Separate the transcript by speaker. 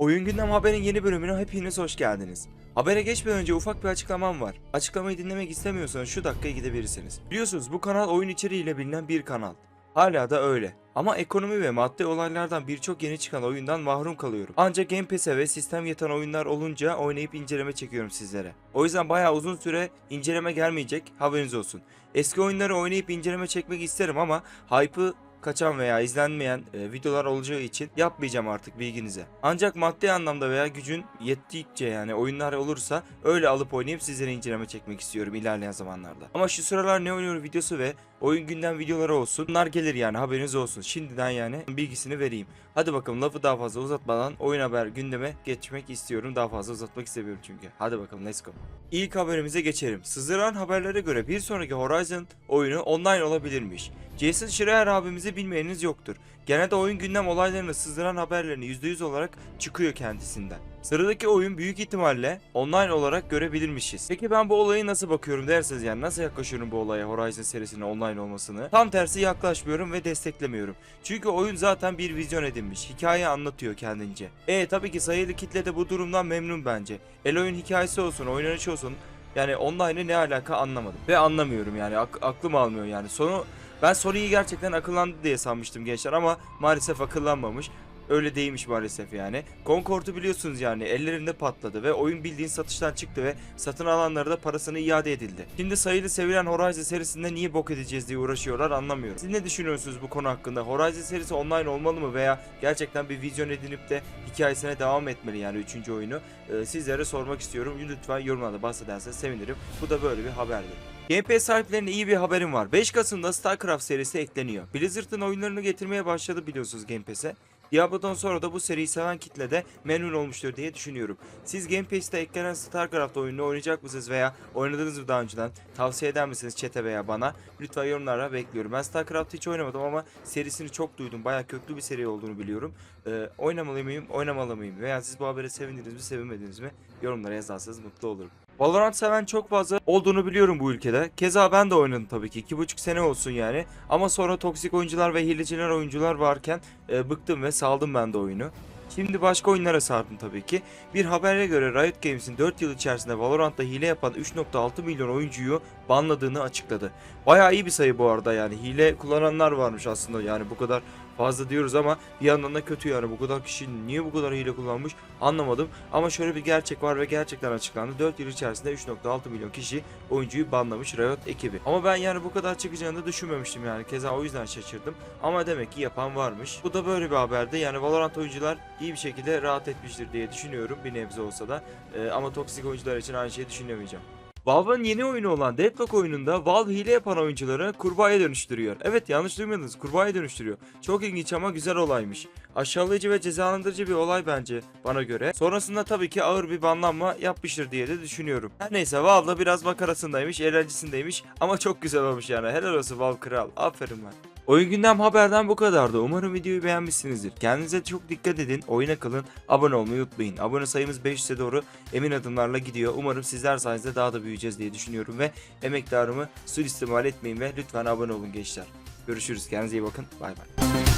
Speaker 1: Oyun Gündem Haber'in yeni bölümüne hepiniz hoş geldiniz. Habere geçmeden önce ufak bir açıklamam var. Açıklamayı dinlemek istemiyorsanız şu dakikaya gidebilirsiniz. Biliyorsunuz bu kanal oyun içeriğiyle bilinen bir kanal. Hala da öyle. Ama ekonomi ve maddi olaylardan birçok yeni çıkan oyundan mahrum kalıyorum. Ancak Game Pass'e ve sistem yatan oyunlar olunca oynayıp inceleme çekiyorum sizlere. O yüzden bayağı uzun süre inceleme gelmeyecek haberiniz olsun. Eski oyunları oynayıp inceleme çekmek isterim ama hype'ı kaçan veya izlenmeyen e, videolar olacağı için yapmayacağım artık bilginize. Ancak maddi anlamda veya gücün yettikçe yani oyunlar olursa öyle alıp oynayıp sizlere inceleme çekmek istiyorum ilerleyen zamanlarda. Ama şu sıralar ne oynuyor videosu ve oyun gündem videoları olsun. Bunlar gelir yani haberiniz olsun. Şimdiden yani bilgisini vereyim. Hadi bakalım lafı daha fazla uzatmadan oyun haber gündeme geçmek istiyorum. Daha fazla uzatmak istemiyorum çünkü. Hadi bakalım let's go. İlk haberimize geçelim. Sızdıran haberlere göre bir sonraki Horizon oyunu online olabilirmiş. Jason Schreier abimizi bilmeyeniniz yoktur. Genelde oyun gündem olaylarını sızdıran haberlerini %100 olarak çıkıyor kendisinden. Sıradaki oyun büyük ihtimalle online olarak görebilirmişiz. Peki ben bu olayı nasıl bakıyorum derseniz yani nasıl yaklaşıyorum bu olaya Horizon serisinin online olmasını? Tam tersi yaklaşmıyorum ve desteklemiyorum. Çünkü oyun zaten bir vizyon edinmiş. Hikaye anlatıyor kendince. E tabii ki sayılı kitle de bu durumdan memnun bence. El oyun hikayesi olsun, oynanışı olsun. Yani online'ı ne alaka anlamadım. Ve anlamıyorum yani ak- aklım almıyor yani. Sonu ben Sony'yi gerçekten akıllandı diye sanmıştım gençler ama maalesef akıllanmamış. Öyle değilmiş maalesef yani. Concord'u biliyorsunuz yani ellerinde patladı ve oyun bildiğin satıştan çıktı ve satın alanlara da parasını iade edildi. Şimdi sayılı sevilen Horizon serisinde niye bok edeceğiz diye uğraşıyorlar anlamıyorum. Siz ne düşünüyorsunuz bu konu hakkında? Horizon serisi online olmalı mı veya gerçekten bir vizyon edinip de hikayesine devam etmeli yani 3. oyunu? Ee, sizlere sormak istiyorum. Lütfen yorumlarda bahsederseniz sevinirim. Bu da böyle bir haberdi. Game Pass sahiplerine iyi bir haberim var. 5 Kasım'da StarCraft serisi ekleniyor. Blizzard'ın oyunlarını getirmeye başladı biliyorsunuz Game Pass'e. Diablo'dan sonra da bu seriyi seven kitle de memnun olmuştur diye düşünüyorum. Siz Game Pass'te eklenen StarCraft oyununu oynayacak mısınız veya oynadınız mı daha önceden? Tavsiye eder misiniz chat'e veya bana? Lütfen yorumlara bekliyorum. Ben StarCraft'ı hiç oynamadım ama serisini çok duydum. Bayağı köklü bir seri olduğunu biliyorum. Ee, oynamalı mıyım, oynamalı mıyım? Veya siz bu habere sevindiniz mi, sevinmediniz mi? Yorumlara yazarsanız mutlu olurum. Valorant seven çok fazla olduğunu biliyorum bu ülkede. Keza ben de oynadım tabii ki. iki buçuk sene olsun yani. Ama sonra toksik oyuncular ve hileciler oyuncular varken e, bıktım ve saldım ben de oyunu. Şimdi başka oyunlara sardım tabii ki. Bir habere göre Riot Games'in 4 yıl içerisinde Valorant'ta hile yapan 3.6 milyon oyuncuyu banladığını açıkladı. Bayağı iyi bir sayı bu arada yani. Hile kullananlar varmış aslında yani bu kadar fazla diyoruz ama bir yandan da kötü yani bu kadar kişi niye bu kadar hile kullanmış anlamadım. Ama şöyle bir gerçek var ve gerçekten açıklandı. 4 yıl içerisinde 3.6 milyon kişi oyuncuyu banlamış Riot ekibi. Ama ben yani bu kadar çıkacağını da düşünmemiştim yani. Keza o yüzden şaşırdım. Ama demek ki yapan varmış. Bu da böyle bir haberdi. Yani Valorant oyuncular iyi bir şekilde rahat etmiştir diye düşünüyorum bir nebze olsa da. Ee, ama toksik oyuncular için aynı şeyi düşünemeyeceğim. Valve'ın yeni oyunu olan Deadlock oyununda Valve hile yapan oyuncuları kurbağaya dönüştürüyor. Evet yanlış duymadınız kurbağaya dönüştürüyor. Çok ilginç ama güzel olaymış. Aşağılayıcı ve cezalandırıcı bir olay bence bana göre. Sonrasında tabii ki ağır bir banlanma yapmıştır diye de düşünüyorum. Her neyse Valve da biraz makarasındaymış, eğlencesindeymiş ama çok güzel olmuş yani. Helal olsun Valve kral. Aferin ben. Oyun gündem haberden bu kadardı. Umarım videoyu beğenmişsinizdir. Kendinize çok dikkat edin. Oyuna kalın. Abone olmayı unutmayın. Abone sayımız 500'e doğru emin adımlarla gidiyor. Umarım sizler sayesinde daha da büyüyeceğiz diye düşünüyorum ve emektarımı suistimal etmeyin ve lütfen abone olun gençler. Görüşürüz. Kendinize iyi bakın. Bay bay.